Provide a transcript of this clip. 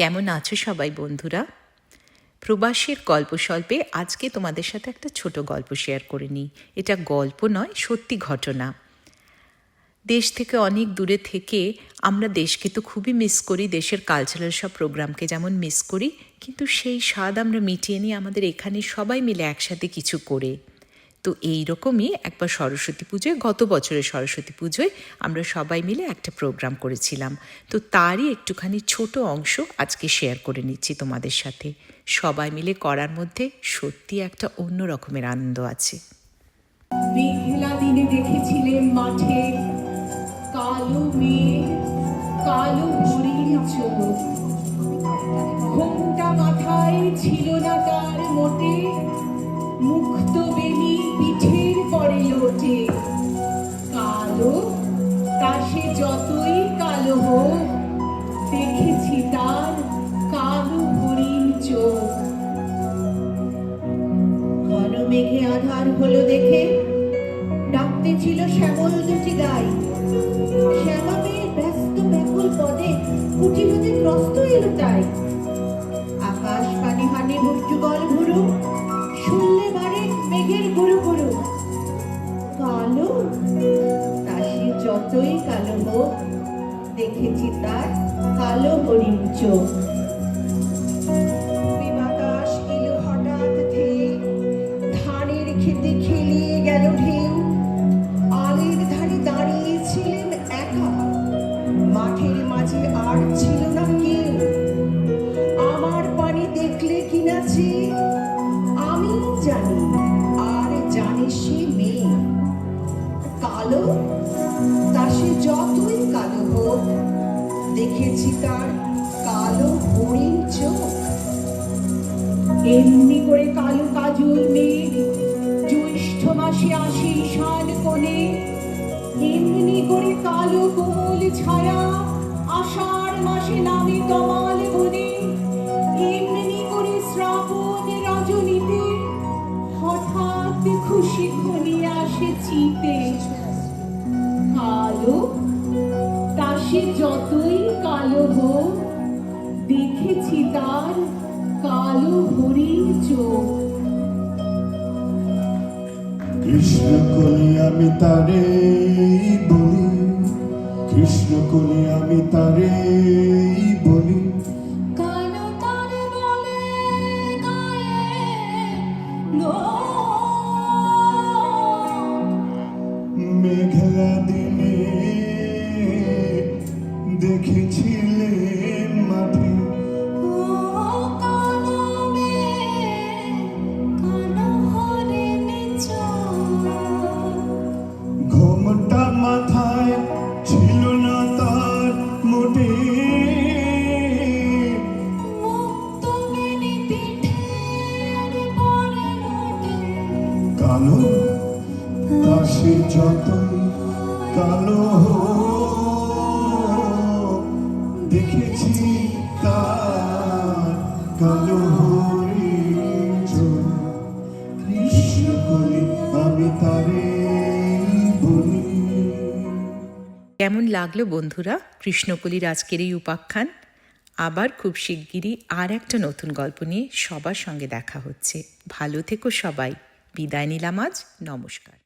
কেমন আছো সবাই বন্ধুরা? প্রবাসের গল্প স্বল্পে আজকে তোমাদের সাথে একটা ছোট গল্প শেয়ার করে নিই। এটা গল্প নয়, সত্যি ঘটনা। দেশ থেকে অনেক দূরে থেকে আমরা দেশকে তো খুবই মিস করি, দেশের কালচারাল সব প্রোগ্রামকে যেমন মিস করি, কিন্তু সেই স্বাদ আমরা মিটিয়ে নিয়ে আমাদের এখানে সবাই মিলে একসাথে কিছু করে। তো এই রকমই একবার সরস্বতী পুজোয়, গত বছরের সরস্বতী পুজোয় আমরা সবাই মিলে একটা প্রোগ্রাম করেছিলাম। তো তারই একটুখানি ছোট অংশ আজকে শেয়ার করে নিচ্ছি তোমাদের সাথে। সবাই মিলে করার মধ্যে সত্যি একটা অন্য রকমের আনন্দ আছে। মেঘলা দিনে দেখেছিলেন মাঠে, কালো কালো মাথায় ছিল না তার মোটে। দেখেছি তার কালো হরিণ চোখ। ঘন মেঘে আধার হলো দেখে, ডাকতে ছিল শ্যামল দুটি গাই। শ্যামামের ব্যস্ত ব্যাকুল পদে কুটি হতে ত্রস্ত এলো তাই। আকাশ পানে হানে যুগল ভুরু, শুনলে বারে মেঘের গুরু গুরু। কালো, তা সে যতই কালো হোক দেখেছি তার কালো হরিণ চোখ। আলের ধারে দাঁড়িয়েছিলেন একা, মাঠের মাঝে আর ছিল না আমার পানি দেখলে কিনা আমি জানি, আর জানে সে করে কালো জ্যৈষ্ঠ মাসে ঈশান কোণে। এমনি করে কালো কোমল ছায়া আষাঢ় মাসে নামে বনে এমনি করে শ্রাবণ রজনীতে হঠাৎ খুশি ঘনিয়ে আসে চিতে। কালো, তা সে যতই কালো হোক, দেখেছি তার কালো হরিণ কৃষ্ণ কলি আমি তারে বলি কৃষ্ণ কলি আমি তারে বলি। মেঘলা মাথায় ছিল না তার মোটে কালো তা সে যতই কালো দেখেছি তার কালো কেমন লাগল বন্ধুরা? কৃষ্ণকলির আজকের এই উপাখ্যান। আবার খুব শিগগিরই আর একটা নতুন গল্প নিয়ে সবার সঙ্গে দেখা হচ্ছে। ভালো থেকো সবাই। বিদায় নিলাম আজ। নমস্কার।